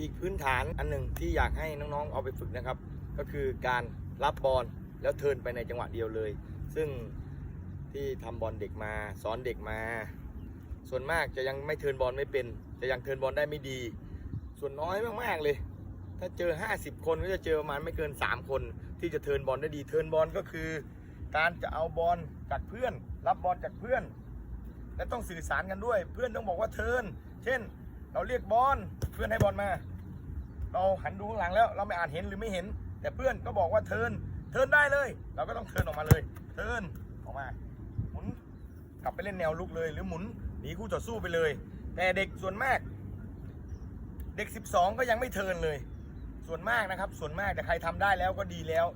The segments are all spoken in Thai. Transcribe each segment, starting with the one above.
อีกพื้นฐานอันหนึ่งที่อยากให้น้องๆเอาไปฝึกนะครับ ก็คือการรับบอลแล้วเทินไปในจังหวะเดียวเลย ซึ่งที่ทำบอลเด็กมาสอนเด็กมา ส่วนมากจะยังไม่เทินบอลไม่เป็น จะยังเทินบอลได้ไม่ดี ส่วนน้อยมากๆเลย ถ้าเจอ 50 คนก็จะเจอประมาณไม่เกิน 3 คน ที่จะเทินบอลได้ดีเทินบอลก็คือ การจะเอาบอลจากเพื่อน รับบอลจากเพื่อน และต้องสื่อสารกันด้วย เพื่อนต้องบอกว่าเทินเช่น เราเรียกบอลเพื่อนให้บอลมา เราหันดูข้างหลังแล้ว เราไม่อาจเห็นหรือไม่เห็น แต่เพื่อนก็บอกว่าเทินเทินได้เลย เราก็ต้องเทินออกมาเลย เทินออกมา หมุนกลับไปเล่นแนวลุกเลย หรือหมุนหนีคู่ต่อสู้ไปเลย แต่เด็กส่วนมาก เด็ก 12 ก็ยังไม่เทินเลย ส่วนมากนะครับ ส่วนมากแต่ใครทำได้แล้วก็ดีแล้ว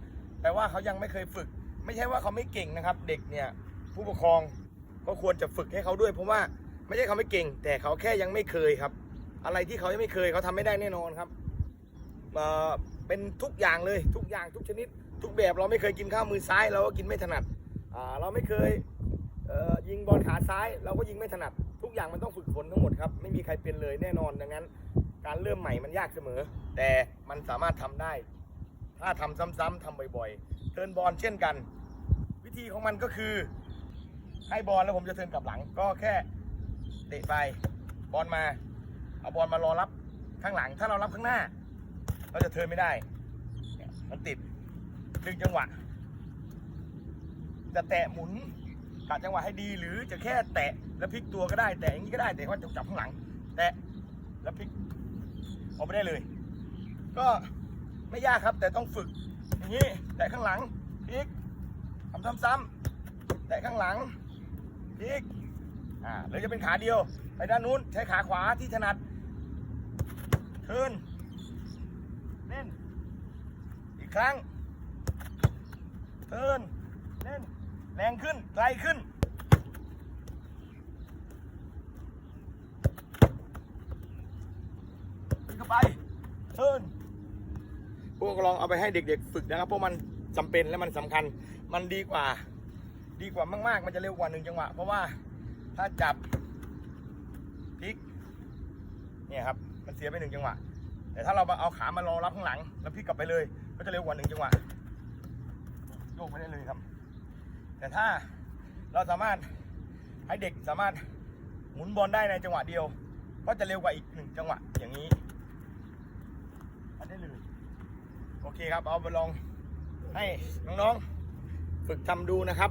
แต่ว่าเขายังไม่เคยฝึก ไม่ใช่ว่าเขาไม่เก่งนะครับ เด็กเนี่ยผู้ปกครองก็ควรจะฝึกให้เขาด้วย เพราะว่าไม่ใช่เขาไม่เก่ง แต่เขาแค่ยังไม่เคยครับ อะไรที่เขายังไม่เคยเขาทำไม่ได้แน่นอนครับเอ่อเป็นทุกอย่างเลยทุกอย่างทุกชนิด ทุกแบบเราไม่เคยกินข้าวมือซ้าย เราก็กินไม่ถนัดอ่าเราไม่เคยเอ่อยิงบอลขาซ้าย เราก็ยิงไม่ถนัด ทุกอย่างมันต้องฝึกฝนทั้งหมดครับไม่มีใครเป็นเลยแน่นอนดังนั้น การเริ่มใหม่มันยากเสมอ แต่มันสามารถทำได้ ถ้าทำซ้ำๆทำบ่อยๆเทิร์นบอลเช่นกัน วิธีของมันก็คือให้บอลแล้วผมจะเทิร์นกลับหลัง ก็แค่เตะไปบอลมา เอาบอลมารอรับข้างหลัง ถ้าเรารับข้างหน้า เราจะเทิร์นไม่ได้เนี่ยมันติดดึงจังหวะ จะแตะหมุนกะจังหวะให้ดีหรือจะแค่แตะแล้วพลิกตัวก็ได้ แตะอย่างนี้ก็ได้แต่ว่าจะจับข้างหลัง แตะแล้วพลิกออกไปได้เลย ก็ไม่ยากครับ แต่ต้องฝึก อย่างนี้ แตะข้างหลังพลิกทำซ้ำๆแตะข้างหลังพลิก อ่าหรือจะเป็นขาเดียว ไปด้านนู้นใช้ขาขวาที่ถนัดเทินเล่น อีกครั้งเทินเล่น แรงขึ้น ไกลขึ้น ขึ้นไปเทินพวกลองเอาไปให้เด็กๆ ฝึกนะครับเพราะมันจำเป็นและมันสำคัญ มันดีกว่า ดีกว่ามากๆ มันจะเร็วกว่าหนึ่งจังหวะ เพราะว่า ถ้าจับพลิกเนี่ยครับ มันเสียไปหนึ่งจังหวะ แต่ถ้าเราเอาขามารอรับข้างหลัง แล้วพลิกกลับไปเลย ก็จะเร็วกว่าหนึ่งจังหวะโยกไปได้เลยครับ แต่ถ้าเราสามารถให้เด็กสามารถหมุนบอลได้ในจังหวะเดียว ก็จะเร็วกว่าอีกหนึ่งจังหวะอย่างนี้อันได้เลยโอเคครับ เอาไปลองให้น้องๆ ฝึกทำดูนะครับ